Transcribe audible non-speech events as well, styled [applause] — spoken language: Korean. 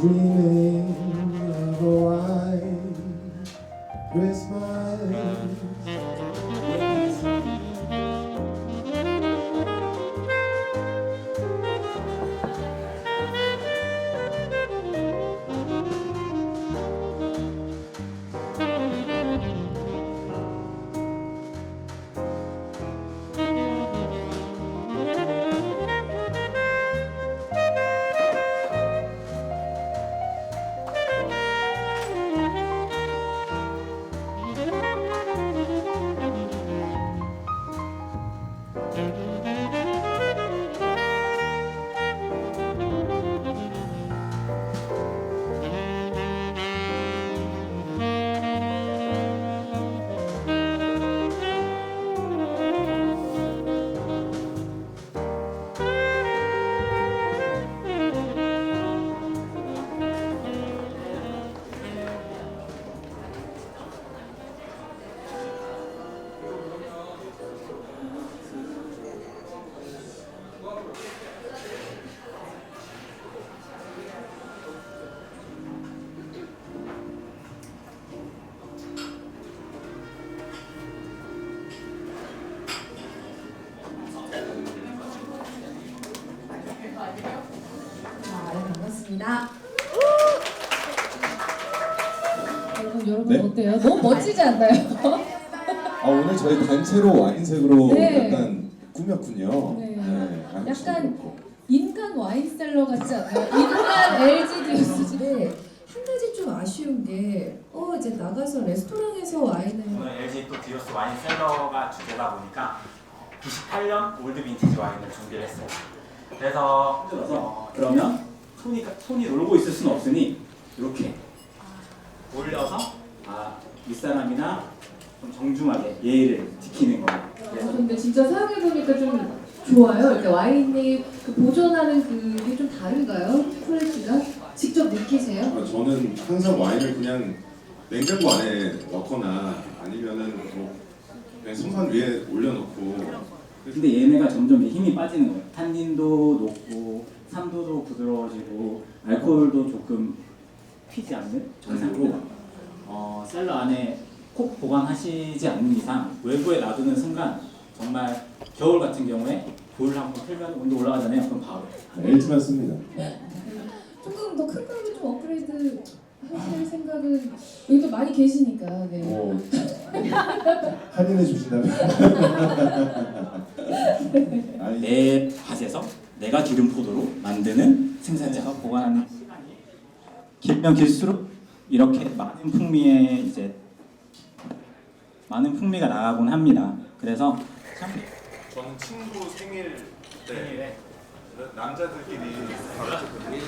dreaming of a white Christmas. 네, 반갑습니다. 여러분, 여러분 네? 어때요? 너무 멋지지 않나요? 아 오늘 저희 단체로 와인색으로 네. 약간 꾸몄군요. 네. 아저씨도 약간 그렇고. 인간 와인셀러 같지 않나요? 인간 LGD 근데 한 가지 좀 아쉬운 게, 어, 이제 나가서 레스토랑에서 와인을. 오늘 LG 또 디오스 와인 셀러가 주제다 보니까 98년 올드 빈티지 와인을 준비를 했어요. 그래서 어, 그러면 손이 손이 놀고 있을 수는 없으니 이렇게 올려서 아 윗사람이나 좀 정중하게 예의를 지키는 거예요. 아, 그래서 근데 진짜 생각해보니까 좀 좋아요. 이렇게 와인이 그 보존하는 그게 좀 다른가요? 퀄리티가? 직접 느끼세요? 아, 저는 항상 와인을 그냥 냉장고 안에 넣거나 아니면은 뭐 그냥 선반 위에 올려놓고 근데 얘네가 점점 이제 힘이 빠지는 거예요. 탄닌도 높고 산도도 부드러워지고 알코올도 조금 튀지 않는 정상으로 어, 셀러 안에 콕 보관하시지 않는 이상 외부에 놔두는 순간 정말 겨울 같은 경우에 불을 한번 틀면 온도 올라가잖아요. 그럼 바로 LG만 씁니다. 조금 더 큰 걸로 좀 업그레이드 하실 생각은 여기도 많이 계시니까 네. [laughs] 뭐 할인해 주신다면. 아니 [laughs] 내 밭에서 내가 기른 포도로 만드는 생산자가 보관하는 시간이 길면 길수록 이렇게 많은 풍미의 이제 많은 풍미가 나가곤 합니다. 그래서 참 저는 친구 생일 생일에 남자들끼리 가르쳤거든요.